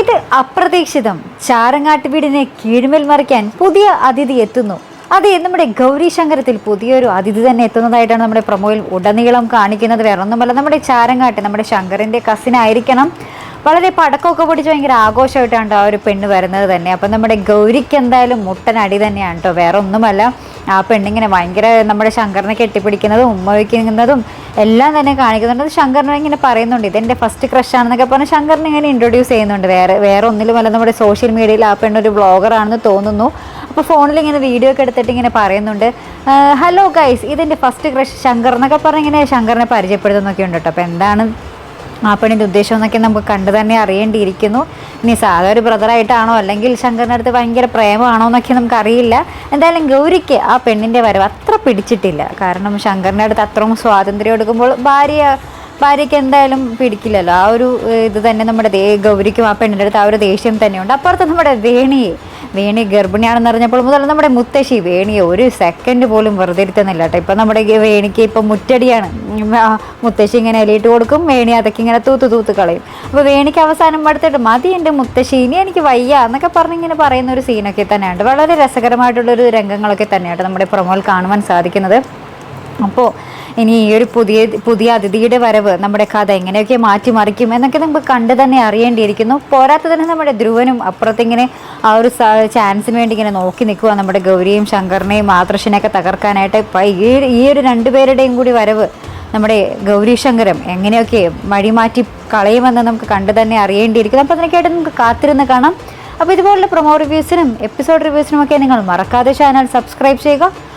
ഇത് അപ്രതീക്ഷിതം. ചാരങ്ങാട്ട് വീടിനെ കീഴ്മേൽ മറിക്കാൻ പുതിയ അതിഥി എത്തുന്നു. അതെ നമ്മുടെ ഗൗരി ശങ്കരത്തിൽ പുതിയൊരു അതിഥി തന്നെ എത്തുന്നതായിട്ടാണ് നമ്മുടെ പ്രമോയിൽ ഉടനീളം കാണിക്കുന്നത്. വേറൊന്നുമല്ല നമ്മുടെ ചാരങ്ങാട്ട് നമ്മുടെ ശങ്കറിന്റെ കസിൻ ആയിരിക്കണം. വളരെ പടക്കമൊക്കെ പിടിച്ച് ഭയങ്കര ആഘോഷമായിട്ടാണ് ആ ഒരു പെണ്ണ് വരുന്നത് തന്നെ. അപ്പം നമ്മുടെ ഗൗരിക്ക് എന്തായാലും മുട്ടനടി തന്നെയാണ് കേട്ടോ വേറെ ഒന്നുമല്ല. ആ പെണ്ണിങ്ങനെ ഭയങ്കര നമ്മുടെ ശങ്കറിനെ കെട്ടിപ്പിടിക്കുന്നതും ഉമ്മ വയ്ക്കുന്നതും എല്ലാം തന്നെ കാണിക്കുന്നുണ്ട്. ശങ്കറിനെ ഇങ്ങനെ പറയുന്നുണ്ട്. ഇതെന്റെ ഫസ്റ്റ് ക്രഷാണെന്നൊക്കെ പറഞ്ഞ് ശങ്കറിനെ ഇങ്ങനെ ഇൻട്രൊഡ്യൂസ് ചെയ്യുന്നുണ്ട്. വേറെ വേറെ ഒന്നിലുമല്ല നമ്മുടെ സോഷ്യൽ മീഡിയയിൽ ആ പെണ്ണൊരു ബ്ലോഗറാണെന്ന് തോന്നുന്നു. അപ്പോൾ ഫോണിൽ ഇങ്ങനെ വീഡിയോ ഒക്കെ എടുത്തിട്ട് ഇങ്ങനെ പറയുന്നുണ്ട്. ഹലോ ഗൈസ് ഇതെന്റെ ഫസ്റ്റ് ക്രഷ് ശങ്കർ എന്നൊക്കെ പറഞ്ഞ് ഇങ്ങനെ ശങ്കറിനെ പരിചയപ്പെടുത്തുന്നൊക്കെ ഉണ്ട് കേട്ടോ അപ്പോൾ എന്താണ് ആ പെണ്ണിന്റെ ഉദ്ദേശം എന്നൊക്കെ നമുക്ക് കണ്ടു തന്നെ അറിയേണ്ടിയിരിക്കുന്നു. ഇനി സാധാ ഒരു ബ്രദറായിട്ടാണോ അല്ലെങ്കിൽ ശങ്കറിന്റെ അടുത്ത് ഭയങ്കര പ്രേമമാണോ എന്നൊക്കെ നമുക്കറിയില്ല. എന്തായാലും ഗൗരിക്ക് ആ പെണ്ണിന്റെ വരവ് അത്ര പിടിച്ചിട്ടില്ല. കാരണം ശങ്കറിന്റെ അടുത്ത് അത്രയും സ്വാതന്ത്ര്യം എടുക്കുമ്പോൾ ഭാര്യ ഭാര്യയ്ക്ക് എന്തായാലും പിടിക്കില്ലല്ലോ. ആ ഒരു ഇത് തന്നെ നമ്മുടെ ഗൗരിക്കും ആ പെണ്ണിന്റെ അടുത്ത് ആ ഒരു ദേഷ്യം തന്നെയുണ്ട്. അപ്പുറത്ത് നമ്മുടെ വേണിയെ വേണി ഗർഭിണിയാണെന്ന് അറിഞ്ഞപ്പോൾ മുതൽ നമ്മുടെ മുത്തശ്ശി വേണിയെ ഒരു സെക്കൻഡ് പോലും വെറുതെ ഇരുത്തുന്നില്ല കേട്ടോ. ഇപ്പം നമ്മുടെ വേണിക്ക് ഇപ്പം മുറ്റടിയാണ്. മുത്തശ്ശി ഇങ്ങനെ ഇലയിട്ട് കൊടുക്കും വേണി അതൊക്കെ ഇങ്ങനെ തൂത്ത് തൂത്ത് കളയും. അപ്പോൾ വേണിക്ക് അവസാനം എടുത്തിട്ട് മതി എന്റെ മുത്തശ്ശി ഇനി എനിക്ക് വയ്യ എന്നൊക്കെ പറഞ്ഞ് ഇങ്ങനെ പറയുന്ന ഒരു സീനൊക്കെ തന്നെയുണ്ട്. വളരെ രസകരമായിട്ടുള്ളൊരു രംഗങ്ങളൊക്കെ തന്നെയാണ് നമ്മുടെ പ്രൊമോയിൽ കാണുവാൻ സാധിക്കുന്നത്. അപ്പോൾ ഇനി ഈ ഒരു പുതിയ പുതിയ അതിഥിയുടെ വരവ് നമ്മുടെ കഥ എങ്ങനെയൊക്കെ മാറ്റിമറിക്കും എന്നൊക്കെ നമുക്ക് കണ്ടു തന്നെ അറിയേണ്ടിയിരിക്കുന്നു. പോരാത്തതിന് നമ്മുടെ ധ്രുവനും അപ്പുറത്തിങ്ങനെ ആ ഒരു ചാൻസിന് വേണ്ടി ഇങ്ങനെ നോക്കി നിൽക്കുക. നമ്മുടെ ഗൗരിയും ശങ്കറിനെയും ആദർശിനെയൊക്കെ തകർക്കാനായിട്ട് ഇപ്പം ഈ ഈ ഒരു രണ്ടുപേരുടെയും കൂടി വരവ് നമ്മുടെ ഗൗരി ശങ്കരം എങ്ങനെയൊക്കെ വഴിമാറ്റി കളയുമെന്ന് നമുക്ക് കണ്ടു തന്നെ അറിയേണ്ടിയിരിക്കുന്നു. അപ്പോൾ അതിനൊക്കെയായിട്ട് നമുക്ക് കാത്തിരുന്ന് കാണാം. അപ്പോൾ ഇതുപോലുള്ള പ്രൊമോ റിവ്യൂസിനും എപ്പിസോഡ് റിവ്യൂസിനും ഒക്കെ നിങ്ങൾ മറക്കാതെ ചാനൽ സബ്സ്ക്രൈബ് ചെയ്യുക.